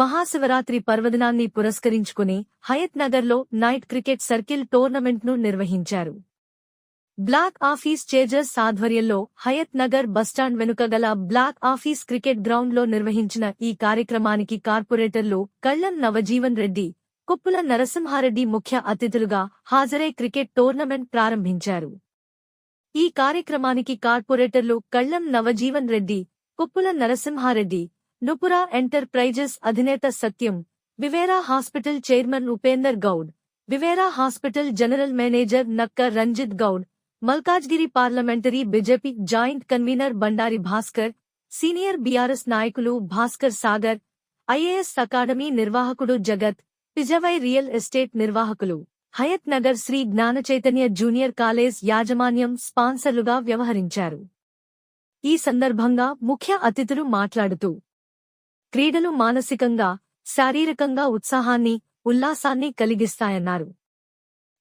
మహాశివరాత్రి పర్వదినాన్ని పురస్కరించుకుని హయత్ నగర్లో నైట్ క్రికెట్ సర్కిల్ టోర్నమెంట్ను నిర్వహించారు. బ్లాక్ ఆఫీస్ చేజర్స్ ఆధ్వర్యంలో హయత్ నగర్ బస్టాండ్ వెనుక గల బ్లాక్ ఆఫీస్ క్రికెట్ గ్రౌండ్లో నిర్వహించిన ఈ కార్యక్రమానికి కార్పొరేటర్లు కళ్ళం నవజీవన్ రెడ్డి కుప్పుల నరసింహారెడ్డి ముఖ్య అతిథులుగా హాజరై క్రికెట్ టోర్నమెంట్ ప్రారంభించారు. ఈ కార్యక్రమానికి కార్పొరేటర్లు కళ్ళం నవజీవన్ రెడ్డి కుప్పుల నరసింహారెడ్డి నుపురా ఎంటర్ప్రైజెస్ అధినేత Satyam Vivera hospital chairman Upender Goud Vivera hospital general manager Nakka Ranjith Goud Malkajgiri parliamentary BJP joint convener Bandari Bhaskar senior BRS నాయకులు భాస్కర్ సాగర్ ఐఏఎస్ అకాడమీ నిర్వాహకుడు జగత్ పిజవై రియల్ ఎస్టేట్ నిర్వాహకులు హయత్ నగర్ శ్రీ జ్ఞానచైతన్య జూనియర్ కాలేజ్ యాజమాన్యం స్పాన్సర్లుగా వ్యవహరించారు. ఈ సందర్భంగా ముఖ్య అతిథులు మాట్లాడుతూ క్రీడలు మానసికంగా శారీరకంగా ఉత్సాహాన్ని ఉల్లాసాన్ని కలిగిస్తాయన్నారు.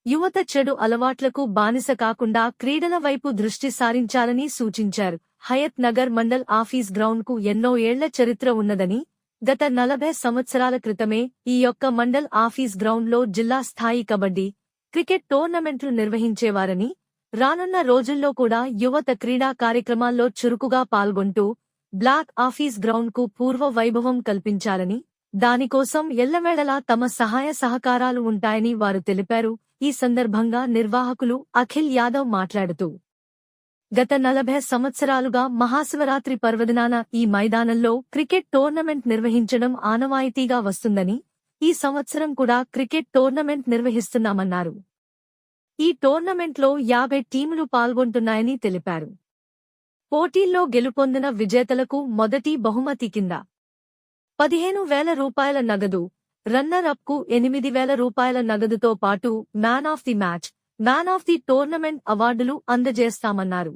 యువత చెడు అలవాట్లకు బానిస కాకుండా క్రీడల వైపు దృష్టి సారించాలని సూచించారు. హయత్ నగర్ మండల్ ఆఫీస్ గ్రౌండ్కు ఎన్నో ఏళ్ళ చరిత్ర ఉన్నదని గత నలభై సంవత్సరాల క్రితమే ఈ యొక్క మండల్ ఆఫీస్ గ్రౌండ్లో జిల్లా స్థాయి కబడ్డీ క్రికెట్ టోర్నమెంట్లు నిర్వహించేవారని రానున్న రోజుల్లో కూడా యువత క్రీడా కార్యక్రమాల్లో చురుకుగా పాల్గొంటూ బ్లాక్ ఆఫీస్ గ్రౌండ్కు పూర్వ వైభవం కల్పించాలని దానికోసం ఎల్లవేళలా తమ సహాయ సహకారాలు ఉంటాయని వారు తెలిపారు. ఈ సందర్భంగా నిర్వాహకులు అఖిల్ యాదవ్ మాట్లాడుతూ గత నలభై సంవత్సరాలుగా మహాశివరాత్రి పర్వదినాన ఈ మైదానంలో క్రికెట్ టోర్నమెంట్ నిర్వహించడం ఆనవాయితీగా వస్తుందని ఈ సంవత్సరం కూడా క్రికెట్ టోర్నమెంట్ నిర్వహిస్తున్నామన్నారు. ఈ టోర్నమెంట్లో యాభై టీములు పాల్గొంటున్నాయని తెలిపారు. పోటీల్లో గెలుపొందిన విజేతలకు మొదటి బహుమతి కింద పదిహేను వేల రూపాయల నగదు రన్నర్ అప్కు ఎనిమిది వేల రూపాయల నగదుతో పాటు man of the match man of the tournament అవార్డులు అందజేస్తామన్నారు.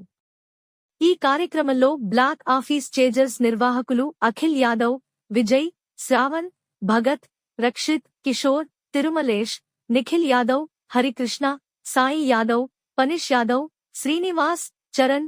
ఈ కార్యక్రమంలో బ్లాక్ ఆఫీస్ చేజర్స్ నిర్వాహకులు అఖిల్ యాదవ్ విజయ్ శ్రావణ్ భగత్ రక్షిత్ కిషోర్ తిరుమలేష్ నిఖిల్ యాదవ్ హరికృష్ణ సాయి యాదవ్ పనిష్ యాదవ్ శ్రీనివాస్ చరణ్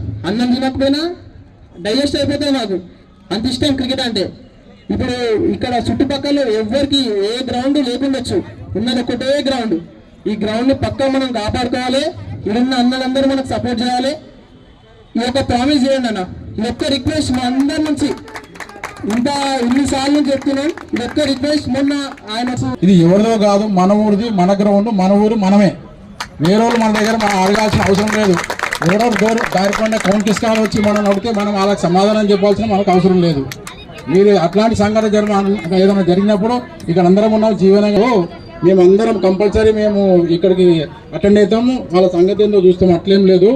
అన్నం తినకపోయినా డైజెస్ట్ అయిపోతుంది మాకు. అంత ఇష్టం క్రికెట్ అంటే. ఇప్పుడు ఇక్కడ చుట్టుపక్కల ఎవరికి ఏ గ్రౌండ్ లేకుండొచ్చు. ఉన్నది ఒకటే గ్రౌండ్ ఈ గ్రౌండ్ని పక్క మనం కాపాడుకోవాలి. ఇడున్న అన్నలందరూ మనకు సపోర్ట్ చేయాలి. ఈ యొక్క ప్రామిస్ చేయండి అన్న. ఈ యొక్క రిక్వెస్ట్ మా అందరి నుంచి. ఇంత ఇన్నిసార్లు చెప్తున్నాం. ఇది ఒక్క రిక్వెస్ట్ మొన్న ఆయన ఇది ఎవరిదో కాదు మన ఊరిది మన గ్రౌండ్ మన ఊరు మనమే. వేరే వాళ్ళు మన దగ్గర మనం అడగాల్సిన అవసరం లేదు. ఎవరో డోర్ దారిపడిన కౌంట్ కిస్కాలు వచ్చి మనం అడిగితే మనం వాళ్ళకి సమాధానం చెప్పాల్సిన మనకు అవసరం లేదు. మీరు అట్లాంటి సంఘటన జరిగిన ఏదైనా జరిగినప్పుడు ఇక్కడ అందరం ఉన్నాం జీవనంలో మేమందరం కంపల్సరీ మేము ఇక్కడికి అటెండ్ అవుతాము. వాళ్ళ సంగతి ఏందో చూస్తాం. అట్లేం లేదు.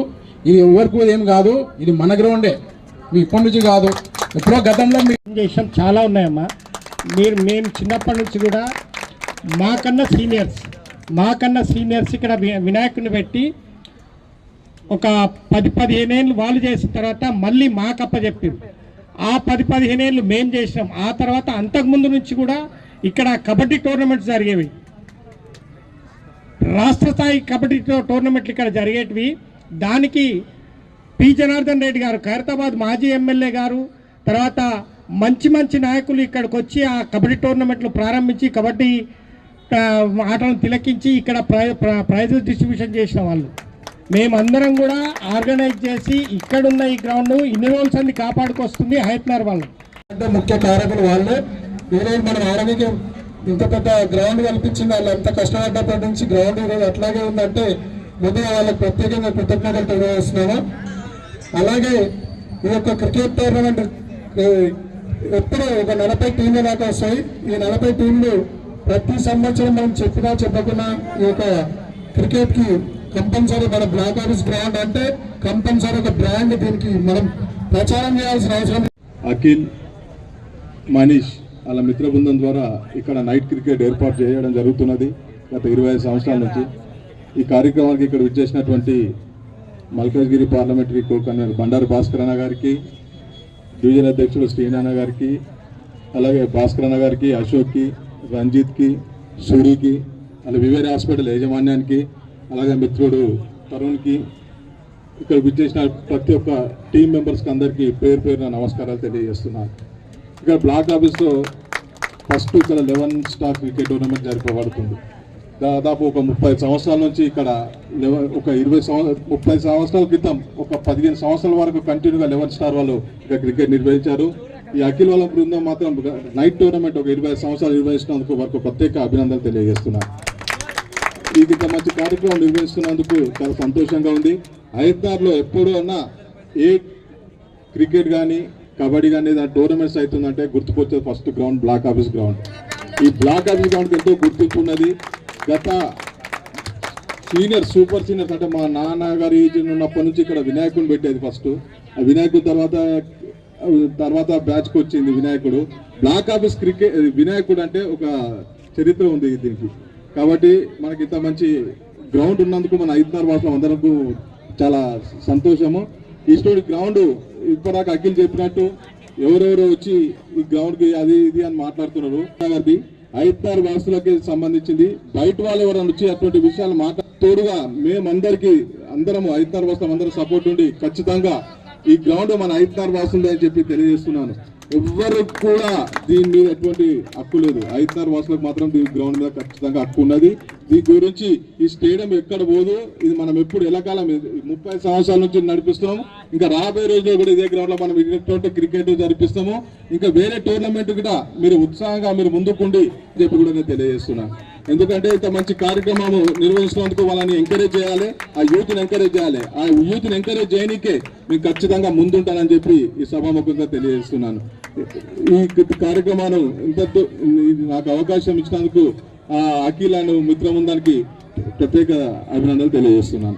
ఇది ఎవరికి ఏం కాదు. ఇది మన గ్రౌండే. మీ ఇప్పటి నుంచి కాదు. ఎప్పుడో గతంలో మీ విషయం చాలా ఉన్నాయమ్మా. మీరు మేము చిన్నప్పటి నుంచి కూడా మాకన్నా సీనియర్స్ మాకన్నా సీనియర్స్ ఇక్కడ వినాయకుని వినాయకుడిని పెట్టి ఒక పది పదిహేను ఏళ్ళు వాళ్ళు చేసిన తర్వాత మళ్ళీ మాకప్ప చెప్పారు ఆ పది పదిహేను ఏళ్ళు మేము చేసినాం. ఆ తర్వాత అంతకుముందు నుంచి కూడా ఇక్కడ కబడ్డీ టోర్నమెంట్స్ జరిగేవి. రాష్ట్ర స్థాయి కబడ్డీ టోర్నమెంట్లు ఇక్కడ జరిగేటివి. దానికి పి. జనార్దన్ రెడ్డి గారు ఖైరతాబాద్ మాజీ ఎమ్మెల్యే గారు తర్వాత మంచి మంచి నాయకులు ఇక్కడికి వచ్చి ఆ కబడ్డీ టోర్నమెంట్లు ప్రారంభించి కబడ్డీ ఆటలను తిలకించి ఇక్కడ ప్రై ప్ర- ప్రైజెస్ డిస్ట్రిబ్యూషన్ చేసిన వాళ్ళు. మేమందరం కూడా ఆర్గనైజ్ చేసి ఇక్కడున్న ఈ గ్రౌండ్ ఇన్ని రోజులు అన్ని కాపాడుకొస్తుంది హైత్నర్ వాళ్ళు. అంటే ముఖ్య కారకులు వాళ్ళే. ఈరోజు మనం ఆరోగ్యం ఇంత పెద్ద గ్రౌండ్ కల్పించింది వాళ్ళు అంత కష్టపడ్డప్పటి నుంచి గ్రౌండ్ ఈరోజు అట్లాగే ఉందంటే ముందుగా వాళ్ళకి ప్రత్యేకంగా కృతజ్ఞతలు తెలియజేస్తున్నాము. అలాగే ఈ యొక్క క్రికెట్ టోర్నమెంట్ ఏ, ఎప్పుడు ఒక నలభై టీంలు దాకా వస్తాయి. ఈ నలభై టీంలు ప్రతి సంవత్సరం మనం చెప్పినా చెప్పకుండా ఈ యొక్క క్రికెట్కి కంపల్సరీ మన బ్లాక్ ఆఫీస్ గ్రౌండ్ అంటే కంపల్సరీ ఒక బ్రాండ్ దీనికి మనం ప్రచారం చేయాల్సిన అవసరం అఖిల్ మనీష్ వాళ్ళ మిత్ర బృందం ద్వారా ఇక్కడ నైట్ క్రికెట్ ఏర్పాటు చేయడం జరుగుతున్నది గత ఇరవై ఐదు సంవత్సరాల నుంచి. ఈ కార్యక్రమానికి ఇక్కడ విచ్చేసినటువంటి Malkajgiri parliamentary co convener Bandaru Bhaskar అన్న గారికి డివిజన్ అధ్యక్షుడు శ్రీనాన్న గారికి అలాగే భాస్కర్ అన్న గారికి అశోక్కి రంజిత్కి సూరికి అలాగే వివేరి హాస్పిటల్ యాజమాన్యానికి అలాగే మిత్రుడు తరుణ్కి ఇక్కడ విచ్చేసిన ప్రతి ఒక్క టీం మెంబర్స్కి అందరికీ పేరు పేరున నమస్కారాలు తెలియజేస్తున్నాను ఇక్కడ బ్లాక్ ఆఫీస్లో ఫస్ట్ ఇక్కడ లెవెన్ స్టార్ క్రికెట్ టోర్నమెంట్ జరపబడుతుంది. దాదాపు ఒక ముప్పై సంవత్సరాల నుంచి ఇక్కడ లెవెన్ ఒక ఇరవై సంవత్సరాలు ముప్పై సంవత్సరాల క్రితం ఒక పదిహేను సంవత్సరాల వరకు కంటిన్యూగా లెవెన్ స్టార్ వాళ్ళు ఇక్కడ క్రికెట్ నిర్వహించారు. ఈ అఖిల్ వాళ్ళ బృందం మాత్రం నైట్ టోర్నమెంట్ ఒక ఇరవై సంవత్సరాలు నిర్వహించినందుకు వారికి ప్రత్యేక అభినందనలు తెలియజేస్తున్నారు ఇది ఇంత మంచి కార్యక్రమం నిర్వహిస్తున్నందుకు చాలా సంతోషంగా ఉంది. హైదరాబాద్లో ఎప్పుడు అన్నా ఏ క్రికెట్ కానీ కబడ్డీ కానీ ఏదైనా టోర్నమెంట్స్ అవుతుందంటే గుర్తుకొచ్చేది first ground block office ground. ఈ బ్లాక్ ఆఫీస్ గ్రౌండ్కి ఎంతో గుర్తింపు ఉన్నది గత సీనియర్ సూపర్ సీనియర్స్ అంటే మా నాన్నగారి ఉన్నప్పటి నుంచి ఇక్కడ వినాయకుడిని పెట్టేది ఫస్ట్. ఆ వినాయకుడి తర్వాత తర్వాత బ్యాచ్కి వచ్చింది వినాయకుడు. బ్లాక్ ఆఫీస్ క్రికెట్ వినాయకుడు అంటే ఒక చరిత్ర ఉంది దీనికి. కాబట్టి మనకి ఇంత మంచి గ్రౌండ్ ఉన్నందుకు మన ఐదున్నర వాసం అందరకు చాలా సంతోషము. ఈ స్టోరీ గ్రౌండ్ ఇప్పటిదాకా అఖిల్ చెప్పినట్టు ఎవరెవరు వచ్చి ఈ గ్రౌండ్కి అది ఇది అని మాట్లాడుతున్నారు. గారిది ఐదున్నర వాసులకి సంబంధించింది. బయట వాళ్ళు ఎవరైనా వచ్చి అటువంటి విషయాలు మాట్లా తోడుగా మేమందరికి అందరము ఐదున్నర వాసులం అందరం సపోర్ట్ ఉండి ఖచ్చితంగా ఈ గ్రౌండ్ మన ఐదున్నర వాసులే అని చెప్పి తెలియజేస్తున్నాను. ఎవ్వరు కూడా దీని మీద ఎటువంటి హక్కు లేదు. ఐదున్నర వాసులకు మాత్రం దీని గ్రౌండ్ మీద ఖచ్చితంగా హక్కు ఉన్నది. దీని గురించి ఈ స్టేడియం ఎక్కడ పోదు ఇది మనం ఎప్పుడు ఎలాకాలం ముప్పై సంవత్సరాల నుంచి నడిపిస్తున్నాము ఇంకా రాబోయే రోజుల్లో కూడా ఇదే గ్రౌండ్లో మనం ఇటువంటి క్రికెట్ జరిపిస్తాము ఇంకా వేరే టోర్నమెంట్ కూడా మీరు ఉత్సాహంగా మీరు ముందుకుండి చెప్పి కూడా నేను తెలియజేస్తున్నాను. ఎందుకంటే ఇంత మంచి కార్యక్రమం నిర్వహిస్తున్నందుకు వాళ్ళని ఎంకరేజ్ చేయాలి. ఆ యూత్ని ఎంకరేజ్ చేయాలి. ఆ యూత్ని ఎంకరేజ్ చేయనికే మేము ఖచ్చితంగా ముందుంటానని చెప్పి ఈ సభాముఖంగా తెలియజేస్తున్నాను. ఈ కార్యక్రమాన్ని ఇంతతో నాకు అవకాశం ఇచ్చినందుకు ఆ అఖిల్ అండ్ ప్రత్యేక అభినందనలు తెలియజేస్తున్నాను.